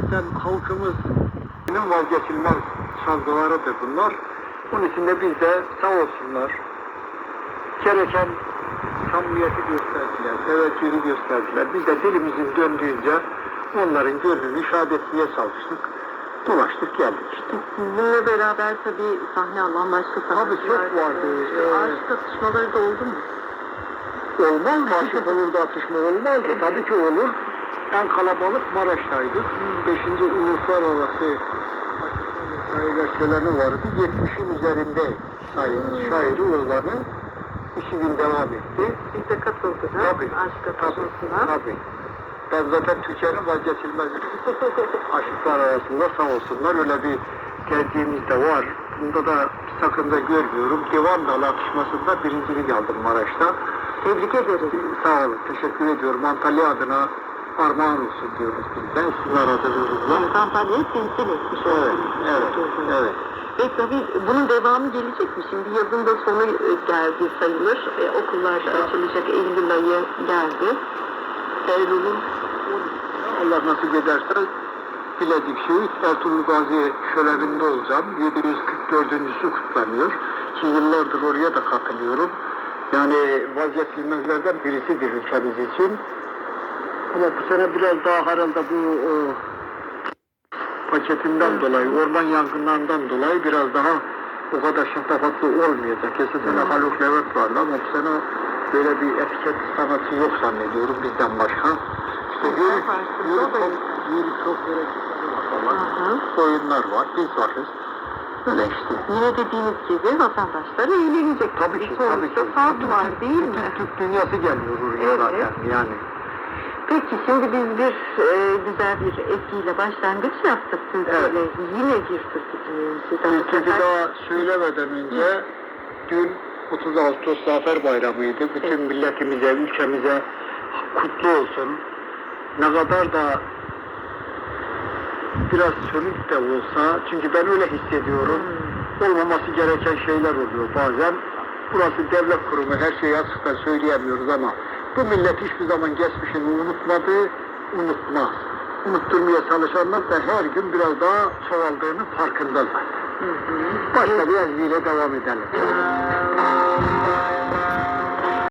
gerçekten halkımız benim vazgeçilmez çalgılarıdır bunlar. Bunun için de biz de sağ olsunlar. Gereken samimiyeti gösterdiler, teveccühü gösterdiler. Biz de dilimizin döndüğünce onların gönlünü ifade etmeye çalıştık. Dolaştık geldik işte. Sizinle beraber tabii sahne alan başka Tabii sanatçılar. çok vardı. Ee, aşk atışmaları da oldu mu? Olmaz mı? Da atışma olmaz mı? Tabii ki olur. En kalabalık Maraş'taydık. Beşinci uluslararası şairler vardı. 70'in üzerinde şair, şairi olanı iki gün devam etti. Siz de katıldınız. Tabii. Aşk Tabii. atışmasına. Tabii. Ben zaten Türkiye'nin vazgeçilmez aşıklar arasında sağ olsunlar. Öyle bir tercihimiz de var. Bunda da sakınca görmüyorum. Divan dalı atışmasında birincilik aldım Maraş'ta. Tebrik ederiz. Sağ olun, teşekkür ediyorum. Antalya adına armağan olsun diyoruz biz de. Sizin aradığınızla. Evet, Antalya'yı temsil etmiş Evet, evet, evet. Ve tabii bunun devamı gelecek mi? Şimdi yazın da sonu e, geldi sayılır. E, okullar açılacak. Eylül ayı geldi. Eylül'ün Allah nasip ederse Bilecik Şehit Ertuğrul Gazi şöleninde olacağım. 744. kutlanıyor. Ki yıllardır oraya da katılıyorum. Yani vazgeçilmezlerden birisidir ülkemiz için. Ama bu sene biraz daha herhalde bu e, paketinden dolayı, orman yangınlarından dolayı biraz daha o kadar şatafatlı olmayacak. Geçen sene Haluk Levent vardı ama bu sene böyle bir etiket sanatı yok zannediyorum bizden başka. İşte yürü, yürü, çok, yürü çok hı. Oyunlar var, biz varız. Öyle işte. Yine dediğiniz gibi vatandaşlar eğlenecek. Tabii ki, tabii ki. saat var değil mi? Türk dünyası geliyor oraya Evet. zaten yani. Peki şimdi biz bir e, güzel bir eskiyle başlangıç yaptık Türkiye'yle. Yine bir türkü dinleyelim sizden. Türkü daha söylemeden önce dün 30 Ağustos Zafer Bayramı'ydı. Bütün milletimize, ülkemize kutlu olsun. Ne kadar da biraz sönük de olsa, çünkü ben öyle hissediyorum. Olmaması gereken şeyler oluyor bazen. Burası devlet kurumu, her şeyi açıktan söyleyemiyoruz ama bu millet hiçbir zaman geçmişini unutmadı, unutmaz. Unutturmaya çalışanlar da her gün biraz daha çoğaldığını farkındalar. Başka bir ezgiyle devam edelim.